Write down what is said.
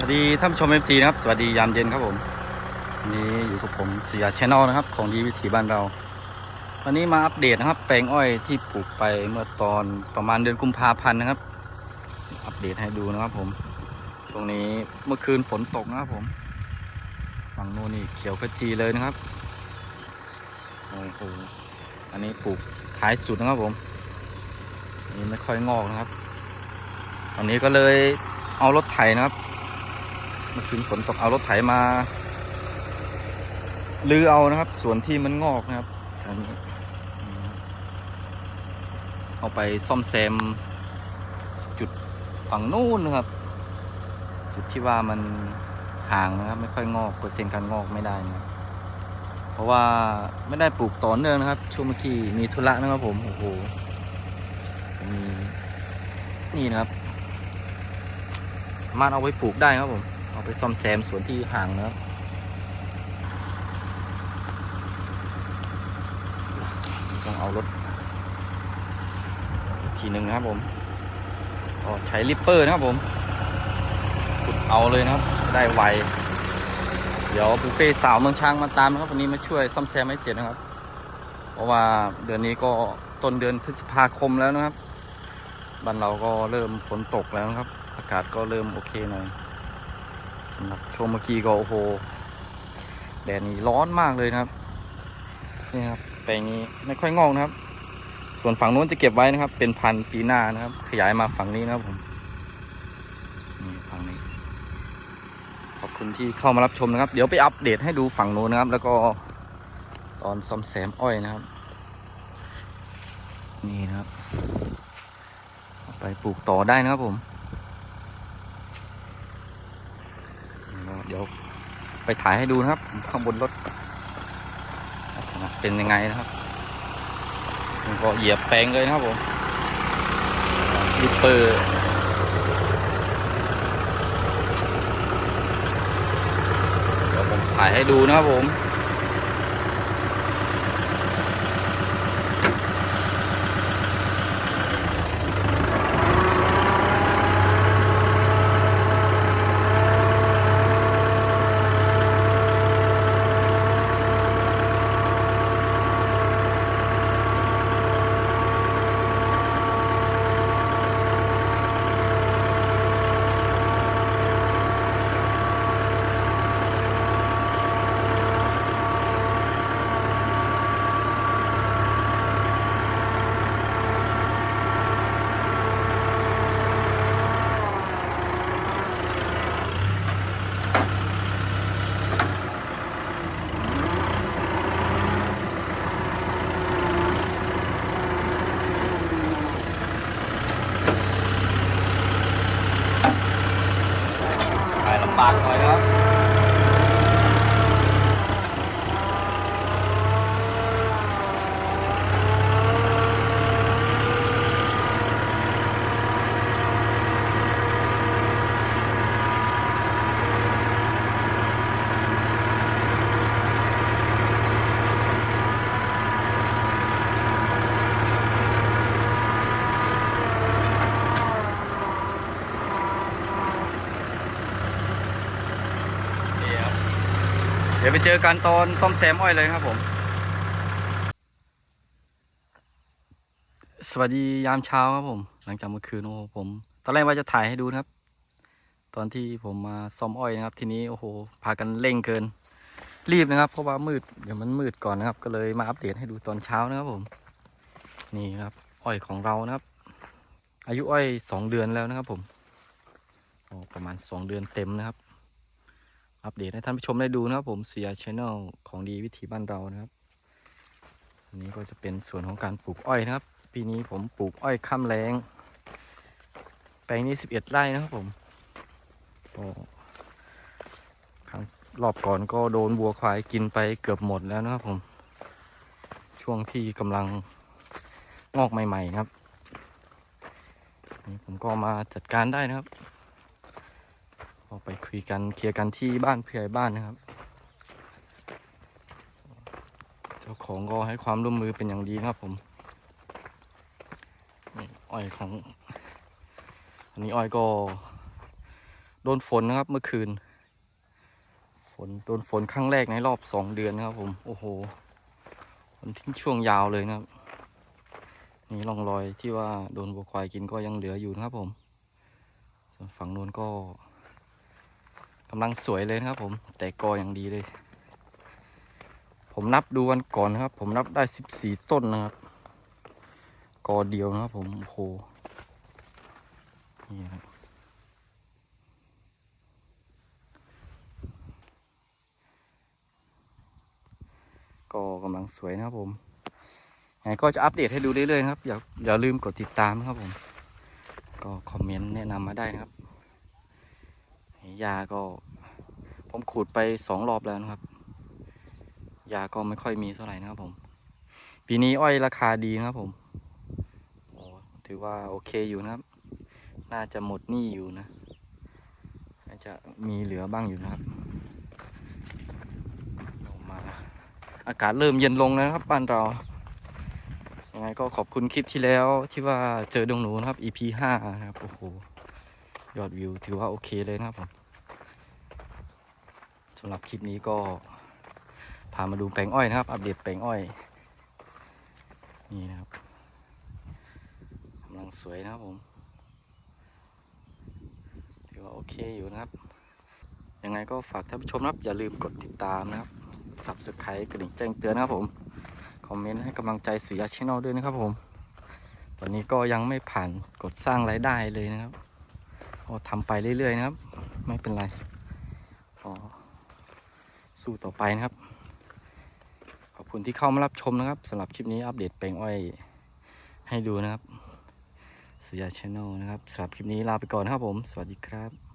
สวัสดีท่านผู้ชม MC นะครับ สวัสดียามเย็นครับผมวันนี้อยู่กับผมเสียชแนลนะครับ ของดีวิถีบ้านเรา วันนี้มาอัปเดตนะครับ แปลงอ้อยที่ปลูกไปเมื่อตอนประมาณเดือนกุมภาพันธ์นะครับ อัปเดตให้ดูนะครับผม ช่วงนี้เมื่อคืนฝนตกนะครับผมฝั่งโน้นนี่เขียวขจีเลยนะครับโอ้โหอันนี้ปลูกท้ายสุดนะครับผมนนี้ไม่ค่อยงอกนะครับวันนี้ก็เลยเอารถไถนะครับ มื่อคืนฝนตกเอารถไถมาลือเอานะครับส่วนที่มันงอกนะครับแถวนี้เอาไปซ่อมแซมจุดฝั่งนู้นนะครับ จุดที่ว่ามันห่างนะครับ ไม่ค่อยงอกเปอร์เซ็นต์การงอกไม่ได้นะเพราะว่าไม่ได้ปลูกต่อเนื่องนะครับ ช่วงเมื่อกี้มีธุระนะครับผมโอ้โหมีนี่นะครับ มาเอาไว้ปลูกได้ครับผม เอาไปซ่อมแซมสวนที่ห่างนะครับต้องเอารถทีหนึ่งนะครับผมก็ใช้ลิปเปอร์นะครับผมขุดเอาเลยนะครับ ได้ไว เดี๋ยวปูเป้สาวเมืองช้างมาตามนะครับวันนี้มาช่วยซ่อมแซมให้เสร็จนะครับ เพราะว่าเดือนนี้ก็ต้นเดือนพฤษภาคมแล้วนะครับบ้านเราก็เริ่มฝนตกแล้วนะครับ อากาศก็เริ่มโอเคหน่อย สำหรับช่วงเมื่อกี้ก็โอ้โหแดดนี่ร้อนมากเลยนะครับนี่ครับแปลงนี้ไม่ค่อยงอกนะครับ ส่วนฝั่งนู้นจะเก็บไว้นะครับ เป็นพันปีหน้านะครับ ขยายมาฝั่งนี้นะครับผมนี่ฝั่งนี้ ขอบคุณที่เข้ามารับชมนะครับ เดี๋ยวไปอัปเดตให้ดูฝั่งนู้นนะครับ แล้วก็ตอนซ่อมแซมอ้อยนะครับ นี่นะครับ ไปปลูกต่อได้นะครับผม เดี๋ยวไปถ่ายให้ดูนะครับ ข้างบนรถลักษณะเป็นยังไงนะครับก็เหยียบแปลงเลยนะครับผมดิปเปอร์เดี๋ยวผมถ่ายให้ดูนะครับผม เดี๋ยวไปเจอกันตอนซ่อมแซมอ้อยเลยครับผม สวัสดียามเช้าครับผม หลังจากเมื่อคืนโอ้โหผม ตอนแรกว่าจะถ่ายให้ดูนะครับ ตอนที่ผมมาซ่อมอ้อยนะครับ ทีนี้โอ้โหพากันเร่งเกิน รีบนะครับ เพราะว่ามืดเดี๋ยวมันมืดก่อนนะครับ ก็เลยมาอัปเดตให้ดูตอนเช้านะครับผม นี่ครับ อ้อยของเรานะครับ อายุอ้อยสองเดือนแล้วนะครับผมประมาณสองเดือนเต็มนะครับ อัปเดตให้ท่านผู้ชมได้ดูนะครับผมเสียชแนลของดีวิถีบ้านเรานะครับอันนี้ก็จะเป็นส่วนของการปลูกอ้อยนะครับ ปีนี้ผมปลูกอ้อยข้ามแรงแปลงนี้ 11 ไร่นะครับผมครั้งรอบก่อนก็โดนวัวควายกินไปเกือบหมดแล้วนะครับผม ช่วงที่กำลังงอกใหม่ ๆ นะครับนี่ผมก็มาจัดการได้นะครับ ก็ไปคุยกันเคลียร์กันที่บ้านเพื่อบ้านนะครับ เจ้าของก็ให้ความร่วมมือเป็นอย่างดีนะครับผมนี่อ้อยของอันนี้อ้อยก็ โดนฝนนะครับเมื่อคืน ฝนโดนฝนครั้งแรกในรอบสองเดือนนะครับผม โอ้โหฝนทิ้งช่วงยาวเลยนะครับ นี่ร่องรอยที่ว่าโดนวัวควายกินก็ยังเหลืออยู่นะครับผม ส่วนฝั่งนู้นก็ กำลังสวยเลยนะครับผม แต่กออย่างดีเลย ผมนับดูวันก่อนนะครับ ผมนับได้สิบสี่ต้นนะครับ กอเดียวนะครับผม โอ้โห นี่ครับก็กำลังสวยนะครับผมยังไงก็จะอัปเดตให้ดูเรื่อยๆนะครับ อย่าอย่าลืมกดติดตามนะครับผม ก็คอมเมนต์แนะนำมาได้นะครับ ยาก็ ผมขูดไปสองรอบแล้วนะครับ ยาก็ไม่ค่อยมีเท่าไหร่นะครับผม ปีนี้อ้อยราคาดีนะครับผมโอ้ถือว่าโอเคอยู่นะครับ น่าจะหมดหนี้อยู่นะ น่าจะมีเหลือบ้างอยู่นะครับมาอากาศเริ่มเย็นลงนะครับบ้านเรา ยังไงก็ขอบคุณคลิปที่แล้วที่ว่าเจอดงหนูนะครับ EP ห้านะครับ โอ้โห ยอดวิวถือว่าโอเคเลยนะครับผมสำหรับคลิปนี้ก็พามาดูแปลงอ้อยนะครับ อัปเดตแปลงอ้อยนี่นะครับกำลังสวยนะครับผมถือว่าโอเคอยู่นะครับ ยังไงก็ฝากท่านผู้ชมนะครับ อย่าลืมกดติดตามนะครับ subscribe กระดิ่งแจ้งเตือนนะครับผม คอมเมนต์ให้กำลังใจสุยาชิโนด้วยนะครับผม ตอนนี้ก็ยังไม่ผ่านกดสร้างรายได้เลยนะครับ ก็ทำไปเรื่อยๆนะครับ ไม่เป็นไรพอสู้ต่อไปนะครับ ขอบคุณที่เข้ามารับชมนะครับสำหรับคลิปนี้อัปเดตแปลงอ้อยให้ดูนะครับสุยาชแนลนะครับสำหรับคลิปนี้ลาไปก่อนนะครับผม สวัสดีครับ